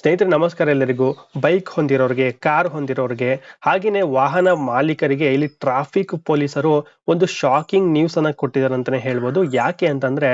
ಸ್ನೇಹಿತರೆ, ನಮಸ್ಕಾರ ಎಲ್ಲರಿಗೂ. ಬೈಕ್ ಹೊಂದಿರೋರಿಗೆ, ಕಾರ್ ಹೊಂದಿರೋರಿಗೆ ಹಾಗೆಯೇ ವಾಹನ ಮಾಲೀಕರಿಗೆ ಇಲ್ಲಿ ಟ್ರಾಫಿಕ್ ಪೊಲೀಸರು ಒಂದು ಶಾಕಿಂಗ್ ನ್ಯೂಸ್ ಅನ್ನ ಕೊಟ್ಟಿದ್ದಾರೆ ಅಂತಾನೆ ಹೇಳ್ಬೋದು. ಯಾಕೆ ಅಂತಂದ್ರೆ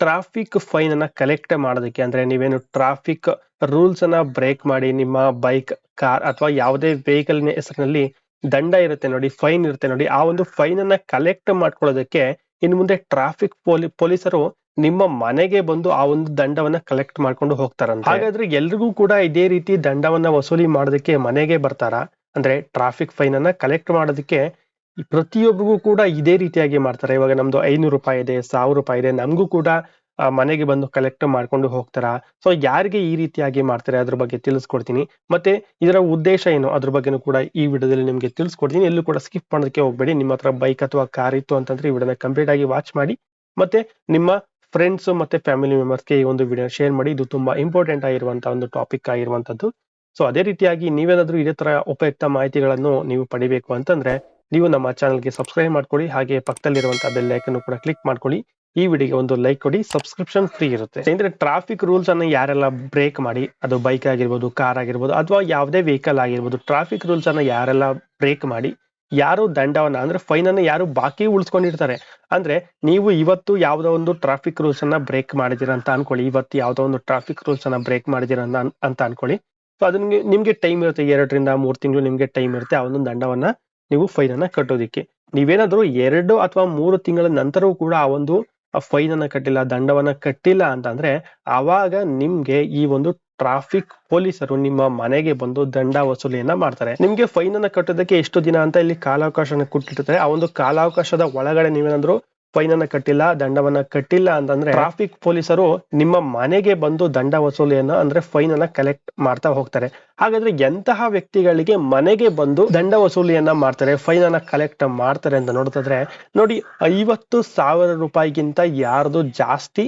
ಟ್ರಾಫಿಕ್ ಫೈನ್ ಅನ್ನ ಕಲೆಕ್ಟ್ ಮಾಡೋದಕ್ಕೆ, ಅಂದ್ರೆ ನೀವೇನು ಟ್ರಾಫಿಕ್ ರೂಲ್ಸ್ ಅನ್ನ ಬ್ರೇಕ್ ಮಾಡಿ ನಿಮ್ಮ ಬೈಕ್ ಕಾರ್ ಅಥವಾ ಯಾವುದೇ ವೆಹಿಕಲ್ ಹೆಸರಿನಲ್ಲಿ ದಂಡ ಇರುತ್ತೆ ನೋಡಿ ಫೈನ್ ಇರುತ್ತೆ ನೋಡಿ, ಆ ಒಂದು ಫೈನ್ ಅನ್ನ ಕಲೆಕ್ಟ್ ಮಾಡ್ಕೊಳ್ಳೋದಕ್ಕೆ ಇನ್ ಮುಂದೆ ಟ್ರಾಫಿಕ್ ಪೊಲೀ, ಪೊಲೀಸರು ನಿಮ್ಮ ಮನೆಗೆ ಬಂದು ಆ ಒಂದು ದಂಡವನ್ನ ಕಲೆಕ್ಟ್ ಮಾಡ್ಕೊಂಡು ಹೋಗ್ತಾರಂತ. ಹಾಗಾದ್ರೆ ಎಲ್ರಿಗೂ ಕೂಡ ಇದೇ ರೀತಿ ದಂಡವನ್ನ ವಸೂಲಿ ಮಾಡೋದಕ್ಕೆ ಮನೆಗೆ ಬರ್ತಾರಾ? ಅಂದ್ರೆ ಟ್ರಾಫಿಕ್ ಫೈನ್ ಅನ್ನ ಕಲೆಕ್ಟ್ ಮಾಡೋದಕ್ಕೆ ಪ್ರತಿಯೊಬ್ಬರಿಗೂ ಕೂಡ ಇದೇ ರೀತಿಯಾಗಿ ಮಾಡ್ತಾರೆ. ಇವಾಗ ನಮ್ದು ಐನೂರು ರೂಪಾಯಿ ಇದೆ, ಸಾವಿರ ರೂಪಾಯಿ ಇದೆ, ನಮಗೂ ಕೂಡ ಮನೆಗೆ ಬಂದು ಕಲೆಕ್ಟ್ ಮಾಡ್ಕೊಂಡು ಹೋಗ್ತಾರಾ. ಸೊ ಯಾರಿಗೆ ಈ ರೀತಿಯಾಗಿ ಮಾಡ್ತಾರೆ ಅದ್ರ ಬಗ್ಗೆ ತಿಳಿಸ್ಕೊಡ್ತೀನಿ. ಮತ್ತೆ ಇದರ ಉದ್ದೇಶ ಏನು? ಅದ್ರ ಬಗ್ಗೆನೂ ಕೂಡ ಈ ವಿಡಿಯೋದಲ್ಲಿ ನಿಮಗೆ ತಿಳಿಸ್ಕೊಡ್ತೀನಿ. ಎಲ್ಲೂ ಕೂಡ ಸ್ಕಿಪ್ ಮಾಡೋದಕ್ಕೆ ಹೋಗ್ಬೇಡಿ. ನಿಮ್ಮ ಹತ್ರ ಬೈಕ್ ಅಥವಾ ಕಾರ್ ಇತ್ತು ಅಂತಂದ್ರೆ ಈ ವಿಡಿಯೋನ ಕಂಪ್ಲೀಟ್ ಆಗಿ ವಾಚ್ ಮಾಡಿ. ಮತ್ತೆ ನಿಮ್ಮ ಫ್ರೆಂಡ್ಸ್ ಮತ್ತೆ ಫ್ಯಾಮಿಲಿ ಮೆಂಬರ್ಸ್ಗೆ ಈ ಒಂದು ವಿಡಿಯೋ ಶೇರ್ ಮಾಡಿ, ಇದು ತುಂಬಾ ಇಂಪಾರ್ಟೆಂಟ್ ಆಗಿರುವಂತಹ ಒಂದು ಟಾಪಿಕ್ ಆಗಿರುವಂತದ್ದು. ಸೊ ಅದೇ ರೀತಿಯಾಗಿ ನೀವೇನಾದ್ರೂ ಇದೇ ತರ ಉಪಯುಕ್ತ ಮಾಹಿತಿಗಳನ್ನು ನೀವು ಪಡಿಬೇಕು ಅಂತಂದ್ರೆ, ನೀವು ನಮ್ಮ ಚಾನಲ್ಗೆ ಸಬ್ಸ್ಕ್ರೈಬ್ ಮಾಡ್ಕೊಳ್ಳಿ, ಹಾಗೆ ಪಕ್ಕದಲ್ಲಿರುವಂತಹ ಬೆಲ್ ಐಕನ್ ಕೂಡ ಕ್ಲಿಕ್ ಮಾಡ್ಕೊಳ್ಳಿ. ಈ ವಿಡಿಯೋಗೆ ಒಂದು ಲೈಕ್ ಕೊಡಿ ಸಬ್ಸ್ಕ್ರಿಪ್ಷನ್ ಫ್ರೀ ಇರುತ್ತೆ. ಅಂದ್ರೆ ಟ್ರಾಫಿಕ್ ರೂಲ್ಸ್ ಅನ್ನ ಯಾರೆಲ್ಲ ಬ್ರೇಕ್ ಮಾಡಿ, ಅದು ಬೈಕ್ ಆಗಿರ್ಬೋದು ಕಾರ್ ಆಗಿರ್ಬೋದು, ಅಥವಾ ಯಾವುದೇ ವೆಹಿಕಲ್ ಆಗಿರ್ಬೋದು ಟ್ರಾಫಿಕ್ ರೂಲ್ಸ್ ಅನ್ನ ಯಾರೆಲ್ಲ ಬ್ರೇಕ್ ಮಾಡಿ ಯಾರು ದಂಡವನ್ನ, ಅಂದ್ರೆ ಫೈನ್ ಅನ್ನ ಯಾರು ಬಾಕಿ ಉಳಿಸ್ಕೊಂಡಿರ್ತಾರೆ. ಅಂದ್ರೆ ನೀವು ಇವತ್ತು ಯಾವ್ದೋ ಒಂದು ಟ್ರಾಫಿಕ್ ರೂಲ್ಸ್ ಅನ್ನ ಬ್ರೇಕ್ ಮಾಡಿದಿರ ಅಂತ ಅನ್ಕೊಳ್ಳಿ. ಇವತ್ತು ಯಾವ್ದೋ ಒಂದು ಟ್ರಾಫಿಕ್ ರೂಲ್ಸ್ ಅನ್ನ ಬ್ರೇಕ್ ಮಾಡಿದಿರ ಅಂತ ಅನ್- ಅನ್ಕೊಳ್ಳಿ. ಸೊ ಅದ್ ನಿಮ್ಗೆ ಟೈಮ್ ಇರುತ್ತೆ. ಎರಡರಿಂದ ಮೂರ್ ತಿಂಗಳು ನಿಮ್ಗೆ ಟೈಮ್ ಇರುತ್ತೆ ಆ ಒಂದು ದಂಡವನ್ನ ನೀವು ಫೈನ್ ಅನ್ನ ಕಟ್ಟೋದಿಕ್ಕೆ. ನೀವೇನಾದ್ರೂ ಎರಡು ಅಥವಾ ಮೂರು ತಿಂಗಳ ನಂತರವೂ ಕೂಡ ಆ ಒಂದು ಫೈನ್ ಅನ್ನ ಕಟ್ಟಿಲ್ಲ, ದಂಡವನ್ನ ಕಟ್ಟಿಲ್ಲ ಅಂತಂದ್ರೆ ಅವಾಗ ನಿಮ್ಗೆ ಈ ಒಂದು ಟ್ರಾಫಿಕ್ ಪೊಲೀಸರು ನಿಮ್ಮ ಮನೆಗೆ ಬಂದು ದಂಡ ವಸೂಲಿಯನ್ನ ಮಾಡ್ತಾರೆ. ನಿಮ್ಗೆ ಫೈನ್ ಅನ್ನ ಕಟ್ಟೋದಕ್ಕೆ ಎಷ್ಟು ದಿನ ಅಂತ ಇಲ್ಲಿ ಕಾಲಾವಕಾಶನ ಕೊಟ್ಟಿರ್ತಾರೆ. ಆ ಒಂದು ಕಾಲಾವಕಾಶದ ಒಳಗಡೆ ನೀವೇನಾದ್ರೂ ಫೈನ್ ಅನ್ನ ಕಟ್ಟಿಲ್ಲ, ದಂಡವನ್ನ ಕಟ್ಟಿಲ್ಲ ಅಂತಂದ್ರೆ ಟ್ರಾಫಿಕ್ ಪೊಲೀಸರು ನಿಮ್ಮ ಮನೆಗೆ ಬಂದು ದಂಡ ವಸೂಲಿಯನ್ನ ಅಂದ್ರೆ ಫೈನ್ ಅನ್ನ ಕಲೆಕ್ಟ್ ಮಾಡ್ತಾ ಹೋಗ್ತಾರೆ. ಹಾಗಾದ್ರೆ ಎಂತಹ ವ್ಯಕ್ತಿಗಳಿಗೆ ಮನೆಗೆ ಬಂದು ದಂಡ ವಸೂಲಿಯನ್ನ ಮಾಡ್ತಾರೆ ಫೈನ್ ಅನ್ನ ಕಲೆಕ್ಟ್ ಮಾಡ್ತಾರೆ ಅಂತ ನೋಡ್ತಿದ್ರೆ, ನೋಡಿ ಐವತ್ತು ಸಾವಿರ ರೂಪಾಯಿಗಿಂತ ಯಾರ್ದು ಜಾಸ್ತಿ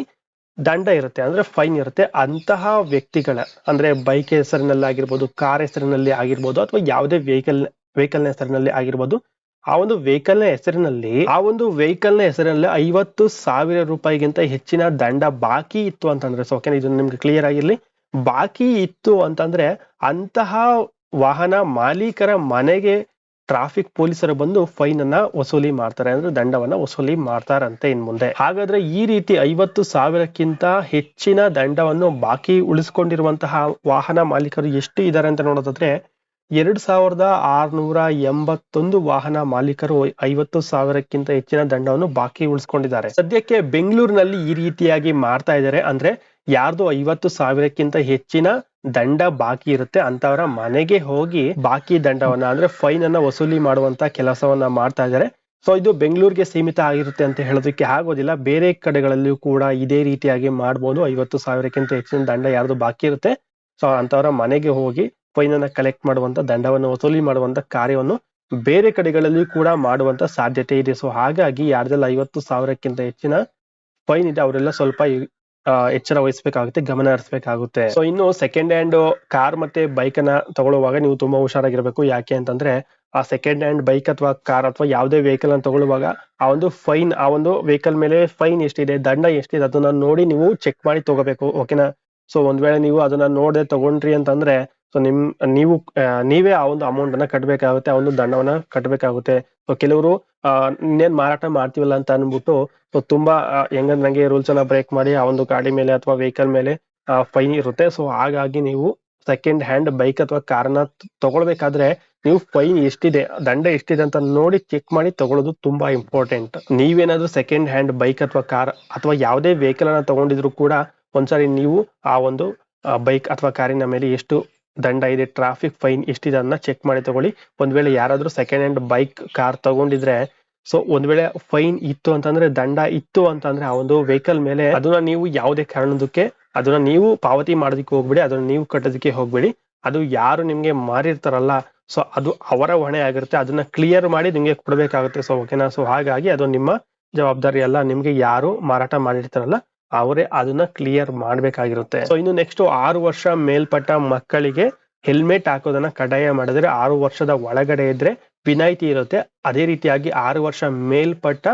ದಂಡ ಇರುತ್ತೆ, ಅಂದ್ರೆ ಫೈನ್ ಇರುತ್ತೆ. ಅಂತಹ ವ್ಯಕ್ತಿಗಳ, ಅಂದ್ರೆ ಬೈಕ್ ಹೆಸರಿನಲ್ಲಿ ಆಗಿರ್ಬೋದು ಕಾರ್ ಹೆಸರಿನಲ್ಲಿ ಆಗಿರ್ಬೋದು, ಅಥವಾ ಯಾವುದೇ ವೆಹಿಕಲ್ ವೆಹಿಕಲ್ ಹೆಸರಿನಲ್ಲಿ ಆಗಿರ್ಬೋದು ಆ ಒಂದು ವೆಹಿಕಲ್ನ ಹೆಸರಿನಲ್ಲಿ, ಆ ಒಂದು ವೆಹಿಕಲ್ನ ಹೆಸರಿನಲ್ಲಿ ಐವತ್ತು ಸಾವಿರ ರೂಪಾಯಿಗಿಂತ ಹೆಚ್ಚಿನ ದಂಡ ಬಾಕಿ ಇತ್ತು ಅಂತಂದ್ರೆ ಸೊ ಓಕೆ ಇದು ನಿಮ್ಗೆ ಕ್ಲಿಯರ್ ಆಗಿರ್ಲಿ. ಬಾಕಿ ಇತ್ತು ಅಂತಂದ್ರೆ, ಅಂತಹ ವಾಹನ ಮಾಲೀಕರ ಮನೆಗೆ ಟ್ರಾಫಿಕ್ ಪೊಲೀಸರು ಬಂದು ಫೈನ್ ಅನ್ನ ವಸೂಲಿ ಮಾಡ್ತಾರೆ, ಅಂದ್ರೆ ದಂಡವನ್ನ ವಸೂಲಿ ಮಾಡ್ತಾರಂತೆ ಇನ್ ಮುಂದೆ. ಹಾಗಾದ್ರೆ ಈ ರೀತಿ ಐವತ್ತು ಸಾವಿರಕ್ಕಿಂತ ಹೆಚ್ಚಿನ ದಂಡವನ್ನು ಬಾಕಿ ಉಳಿಸ್ಕೊಂಡಿರುವಂತಹ ವಾಹನ ಮಾಲೀಕರು ಎಷ್ಟು ಇದ್ದಾರೆ ಅಂತ ನೋಡೋದಾದ್ರೆ ಎರಡ್ ಸಾವಿರದ ಆರ್ನೂರ ಎಂಬತ್ತೊಂದು ವಾಹನ ಮಾಲೀಕರು ಐವತ್ತು ಸಾವಿರಕ್ಕಿಂತ ಹೆಚ್ಚಿನ ದಂಡವನ್ನು ಬಾಕಿ ಉಳಿಸ್ಕೊಂಡಿದ್ದಾರೆ. ಸದ್ಯಕ್ಕೆ ಬೆಂಗಳೂರಿನಲ್ಲಿ ಈ ರೀತಿಯಾಗಿ ಮಾಡ್ತಾ ಇದ್ದಾರೆ ಅಂದ್ರೆ ಯಾರ್ದು ಐವತ್ತು ಸಾವಿರಕ್ಕಿಂತ ಹೆಚ್ಚಿನ ದಂಡ ಬಾಕಿ ಇರುತ್ತೆ ಅಂತವರ ಮನೆಗೆ ಹೋಗಿ ಬಾಕಿ ದಂಡವನ್ನ ಅಂದ್ರೆ ಫೈನ್ ಅನ್ನ ವಸೂಲಿ ಮಾಡುವಂತ ಕೆಲಸವನ್ನ ಮಾಡ್ತಾ ಇದ್ದಾರೆ. ಸೊ ಇದು ಬೆಂಗಳೂರಿಗೆ ಸೀಮಿತ ಆಗಿರುತ್ತೆ ಅಂತ ಹೇಳೋದಕ್ಕೆ ಆಗೋದಿಲ್ಲ. ಬೇರೆ ಕಡೆಗಳಲ್ಲಿಯೂ ಕೂಡ ಇದೇ ರೀತಿಯಾಗಿ ಮಾಡ್ಬೋದು. ಐವತ್ತು ಸಾವಿರಕ್ಕಿಂತ ಹೆಚ್ಚಿನ ದಂಡ ಯಾರ್ದು ಬಾಕಿ ಇರುತ್ತೆ. ಸೊ ಅಂತವರ ಮನೆಗೆ ಹೋಗಿ ಫೈನ್ ಅನ್ನ ಕಲೆಕ್ಟ್ ಮಾಡುವಂತ, ದಂಡವನ್ನು ವಸೂಲಿ ಮಾಡುವಂತ ಕಾರ್ಯವನ್ನು ಬೇರೆ ಕಡೆಗಳಲ್ಲಿ ಕೂಡ ಮಾಡುವಂತ ಸಾಧ್ಯತೆ ಇದೆ. ಸೊ ಹಾಗಾಗಿ ಯಾರ್ದೆಲ್ಲ ಐವತ್ತು ಸಾವಿರಕ್ಕಿಂತ ಹೆಚ್ಚಿನ ಫೈನ್ ಇದೆ, ಅವರೆಲ್ಲ ಸ್ವಲ್ಪ ಎಚ್ಚರ ವಹಿಸಬೇಕಾಗುತ್ತೆ, ಗಮನ ಹರಿಸಬೇಕಾಗುತ್ತೆ. ಸೊ ಇನ್ನು ಸೆಕೆಂಡ್ ಹ್ಯಾಂಡ್ ಕಾರ್ ಮತ್ತೆ ಬೈಕ್ ಅನ್ನ ತಗೊಳ್ಳುವಾಗ ನೀವು ತುಂಬಾ ಹುಷಾರಾಗಿರ್ಬೇಕು. ಯಾಕೆ ಅಂತಂದ್ರೆ, ಆ ಸೆಕೆಂಡ್ ಹ್ಯಾಂಡ್ ಬೈಕ್ ಅಥವಾ ಕಾರ್ ಅಥವಾ ಯಾವುದೇ ವೆಹಿಕಲ್ ಅನ್ನು ತಗೊಳ್ಳುವಾಗ ಆ ಒಂದು ಫೈನ್ ಆ ಒಂದು ವೆಹಿಕಲ್ ಮೇಲೆ ಫೈನ್ ಎಷ್ಟಿದೆ, ದಂಡ ಎಷ್ಟಿದೆ, ಅದನ್ನ ನೋಡಿ ನೀವು ಚೆಕ್ ಮಾಡಿ ತಗೋಬೇಕು. ಓಕೆನಾ ಸೊ ಒಂದ್ ವೇಳೆ ನೀವು ಅದನ್ನ ನೋಡದೆ ತಗೊಂಡ್ರಿ ಅಂತಂದ್ರೆ ಸೊ ನಿಮ್, ನೀವು ನೀವೇ ಆ ಒಂದು ಅಮೌಂಟ್ ಅನ್ನ ಕಟ್ಟಬೇಕಾಗುತ್ತೆ ಆ ಒಂದು ದಂಡವನ್ನ ಕಟ್ಟಬೇಕಾಗುತ್ತೆ ಸೊ ಕೆಲವರು ಇನ್ನೇನ್ ಮಾರಾಟ ಮಾಡ್ತೀವಲ್ಲ ಅಂತ ಅನ್ಬಿಟ್ಟು ಸೊ ತುಂಬಾ ಹೆಂಗಂದ್ರೆ ನಂಗೆ ರೂಲ್ಸ್ ಎಲ್ಲ ಬ್ರೇಕ್ ಮಾಡಿ ಆ ಒಂದು ಗಾಡಿ ಮೇಲೆ ಅಥವಾ ವೆಹಿಕಲ್ ಮೇಲೆ ಫೈನ್ ಇರುತ್ತೆ. ಸೊ ಹಾಗಾಗಿ ನೀವು ಸೆಕೆಂಡ್ ಹ್ಯಾಂಡ್ ಬೈಕ್ ಅಥವಾ ಕಾರ್ನ ತಗೊಳ್ಬೇಕಾದ್ರೆ ನೀವು ಫೈನ್ ಎಷ್ಟಿದೆ, ದಂಡ ಎಷ್ಟಿದೆ ಅಂತ ನೋಡಿ ಚೆಕ್ ಮಾಡಿ ತಗೊಳ್ಳೋದು ತುಂಬಾ ಇಂಪಾರ್ಟೆಂಟ್ ನೀವೇನಾದ್ರೂ ಸೆಕೆಂಡ್ ಹ್ಯಾಂಡ್ ಬೈಕ್ ಅಥವಾ ಕಾರ್ ಅಥವಾ ಯಾವುದೇ ವೆಹಿಕಲ್ ಅನ್ನ ತಗೊಂಡಿದ್ರು ಕೂಡ ಒಂದ್ಸರಿ ನೀವು ಆ ಒಂದು ಬೈಕ್ ಅಥವಾ ಕಾರಿನ ಮೇಲೆ ಎಷ್ಟು ದಂಡ ಇದೆ ಟ್ರಾಫಿಕ್ ಫೈನ್ ಎಷ್ಟಿದೆ ಅದನ್ನ ಚೆಕ್ ಮಾಡಿ ತಗೊಳ್ಳಿ. ಒಂದ್ ವೇಳೆ ಯಾರಾದ್ರೂ ಸೆಕೆಂಡ್ ಹ್ಯಾಂಡ್ ಬೈಕ್ ಕಾರ್ ತಗೊಂಡಿದ್ರೆ ಸೊ ಒಂದ್ ವೇಳೆ ಫೈನ್ ಇತ್ತು ಅಂತಂದ್ರೆ, ದಂಡ ಇತ್ತು ಅಂತಂದ್ರೆ ಆ ಒಂದು ವೆಹಿಕಲ್ ಮೇಲೆ ಅದನ್ನ ನೀವು ಯಾವುದೇ ಕಾರಣದಕ್ಕೆ, ಅದನ್ನ ನೀವು ಪಾವತಿ ಮಾಡೋದಕ್ಕೆ ಹೋಗ್ಬೇಡಿ, ಅದನ್ನ ನೀವು ಕಟ್ಟೋದಕ್ಕೆ ಹೋಗ್ಬೇಡಿ. ಅದು ಯಾರು ನಿಮ್ಗೆ ಮಾರಿರ್ತಾರಲ್ಲ ಸೊ ಅದು ಅವರ ಹೊಣೆ ಆಗಿರುತ್ತೆ. ಅದನ್ನ ಕ್ಲಿಯರ್ ಮಾಡಿ ನಿಮ್ಗೆ ಕೊಡ್ಬೇಕಾಗುತ್ತೆ. ಸೊ ಓಕೆನಾ ಸೊ ಹಾಗಾಗಿ ಅದು ನಿಮ್ಮ ಜವಾಬ್ದಾರಿ ಅಲ್ಲ. ನಿಮ್ಗೆ ಯಾರು ಮಾರಾಟ ಮಾಡಿರ್ತಾರಲ್ಲ ಅವರೇ ಅದನ್ನ ಕ್ಲಿಯರ್ ಮಾಡ್ಬೇಕಾಗಿರುತ್ತೆ. ಸೊ ಇನ್ನು ನೆಕ್ಸ್ಟ್ ಆರು ವರ್ಷ ಮೇಲ್ಪಟ್ಟ ಮಕ್ಕಳಿಗೆ ಹೆಲ್ಮೆಟ್ ಹಾಕೋದನ್ನ ಕಡ್ಡಾಯ ಮಾಡಿದ್ರೆ ಆರು ವರ್ಷದ ಒಳಗಡೆ ಇದ್ರೆ ವಿನಾಯಿತಿ ಇರುತ್ತೆ. ಅದೇ ರೀತಿಯಾಗಿ ಆರು ವರ್ಷ ಮೇಲ್ಪಟ್ಟ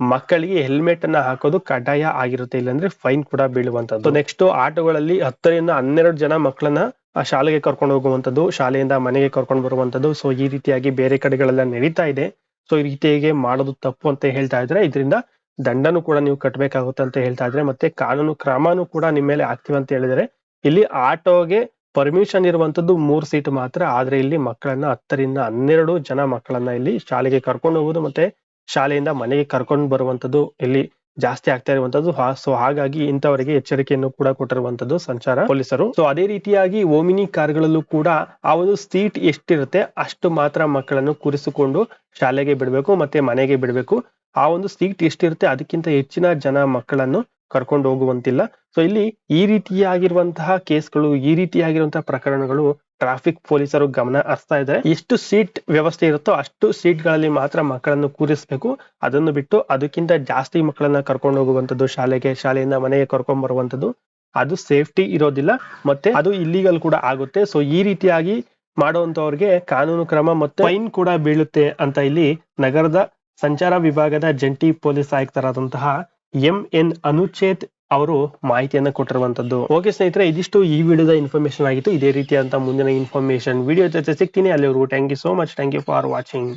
ಮಕ್ಕಳಿಗೆ ಹೆಲ್ಮೆಟ್ ಅನ್ನ ಹಾಕೋದು ಕಡ್ಡಾಯ ಆಗಿರುತ್ತೆ. ಇಲ್ಲಾಂದ್ರೆ ಫೈನ್ ಕೂಡ ಬೀಳುವಂತದ್ದು ನೆಕ್ಸ್ಟ್ ಆಟೋಗಳಲ್ಲಿ ಹತ್ತರಿಂದ ಹನ್ನೆರಡು ಜನ ಮಕ್ಕಳನ್ನ ಶಾಲೆಗೆ ಕರ್ಕೊಂಡು ಹೋಗುವಂತದ್ದು ಶಾಲೆಯಿಂದ ಮನೆಗೆ ಕರ್ಕೊಂಡು ಬರುವಂತದ್ದು ಸೊ ಈ ರೀತಿಯಾಗಿ ಬೇರೆ ಕಡೆಗಳೆಲ್ಲ ನಡೀತಾ ಇದೆ. ಸೊ ಈ ರೀತಿಯಾಗಿ ಮಾಡೋದು ತಪ್ಪು ಅಂತ ಹೇಳ್ತಾ ಇದ್ರೆ ಇದರಿಂದ ದಂಡನು ಕೂಡ ನೀವು ಕಟ್ಟಬೇಕಾಗುತ್ತೆ ಅಂತ ಹೇಳ್ತಾ ಇದ್ರೆ, ಮತ್ತೆ ಕಾನೂನು ಕ್ರಮನು ಕೂಡ ನಿಮ್ಮ ಮೇಲೆ ಆಗ್ತೀವಿ ಅಂತ ಹೇಳಿದರೆ, ಇಲ್ಲಿ ಆಟೋಗೆ ಪರ್ಮಿಷನ್ ಇರುವಂತದ್ದು ಮೂರ್ ಸೀಟ್ ಮಾತ್ರ, ಆದ್ರೆ ಇಲ್ಲಿ ಮಕ್ಕಳನ್ನ ಹತ್ತರಿಂದ ಹನ್ನೆರಡು ಜನ ಮಕ್ಕಳನ್ನ ಇಲ್ಲಿ ಶಾಲೆಗೆ ಕರ್ಕೊಂಡು ಹೋಗುದು ಮತ್ತೆ ಶಾಲೆಯಿಂದ ಮನೆಗೆ ಕರ್ಕೊಂಡು ಬರುವಂತದ್ದು ಇಲ್ಲಿ ಜಾಸ್ತಿ ಆಗ್ತಾ ಇರುವಂತದ್ದು. ಸೊ ಹಾಗಾಗಿ ಇಂಥವರಿಗೆ ಎಚ್ಚರಿಕೆಯನ್ನು ಕೂಡ ಕೊಟ್ಟಿರುವಂತದ್ದು ಸಂಚಾರ ಪೊಲೀಸರು. ಸೊ ಅದೇ ರೀತಿಯಾಗಿ ಓಮಿನಿ ಕಾರ್ಗಳಲ್ಲೂ ಕೂಡ ಆ ಒಂದು ಸೀಟ್ ಎಷ್ಟಿರುತ್ತೆ ಅಷ್ಟು ಮಾತ್ರ ಮಕ್ಕಳನ್ನು ಕೂರಿಸಿಕೊಂಡು ಶಾಲೆಗೆ ಬಿಡಬೇಕು ಮತ್ತೆ ಮನೆಗೆ ಬಿಡಬೇಕು. ಆ ಒಂದು ಸೀಟ್ ಎಷ್ಟಿರುತ್ತೆ ಅದಕ್ಕಿಂತ ಹೆಚ್ಚಿನ ಜನ ಮಕ್ಕಳನ್ನು ಕರ್ಕೊಂಡು ಹೋಗುವಂತಿಲ್ಲ. ಸೊ ಇಲ್ಲಿ ಈ ರೀತಿಯಾಗಿರುವಂತಹ ಕೇಸ್ಗಳು, ಈ ರೀತಿಯಾಗಿರುವಂತಹ ಪ್ರಕರಣಗಳು ಟ್ರಾಫಿಕ್ ಪೊಲೀಸರು ಗಮನ ಹರಿಸ್ತಾ ಇದ್ದಾರೆ ಎಷ್ಟು ಸೀಟ್ ವ್ಯವಸ್ಥೆ ಇರುತ್ತೋ ಅಷ್ಟು ಸೀಟ್ಗಳಲ್ಲಿ ಮಾತ್ರ ಮಕ್ಕಳನ್ನು ಕೂರಿಸಬೇಕು. ಅದನ್ನು ಬಿಟ್ಟು ಅದಕ್ಕಿಂತ ಜಾಸ್ತಿ ಮಕ್ಕಳನ್ನ ಕರ್ಕೊಂಡು ಹೋಗುವಂತದ್ದು ಶಾಲೆಗೆ, ಶಾಲೆಯಿಂದ ಮನೆಗೆ ಕರ್ಕೊಂಡ್ ಬರುವಂತದ್ದು ಅದು ಸೇಫ್ಟಿ ಇರೋದಿಲ್ಲ. ಮತ್ತೆ ಅದು ಇಲ್ಲಿಗಲ್ ಕೂಡ ಆಗುತ್ತೆ. ಸೊ ಈ ರೀತಿಯಾಗಿ ಮಾಡುವಂತವ್ರಿಗೆ ಕಾನೂನು ಕ್ರಮ ಮತ್ತೆ ಫೈನ್ ಕೂಡ ಬೀಳುತ್ತೆ ಅಂತ ಇಲ್ಲಿ ನಗರದ ಸಂಚಾರ ವಿಭಾಗದ ಜಂಟಿ ಪೊಲೀಸ್ ಆಯುಕ್ತರಾದಂತಹ ಎಂ ಎನ್ ಅನುಚೇತ್ ಅವರು ಮಾಹಿತಿಯನ್ನ ಕೊಟ್ಟಿರುವಂತದ್ದು. ಓಕೆ ಸ್ನೇಹಿತರೆ, ಇದಿಷ್ಟು ಈ ವಿಡಿಯೋದ ಇನ್ಫಾರ್ಮೇಶನ್ ಆಗಿತ್ತು. ಇದೇ ರೀತಿಯಾದಂತಹ ಮುಂದಿನ ಇನ್ಫಾರ್ಮೇಶನ್ ವಿಡಿಯೋ ಜೊತೆ ಸಿಗ್ತೀನಿ. ಅಲ್ಲಿವರೆಗೂ thank you so much thank you for watching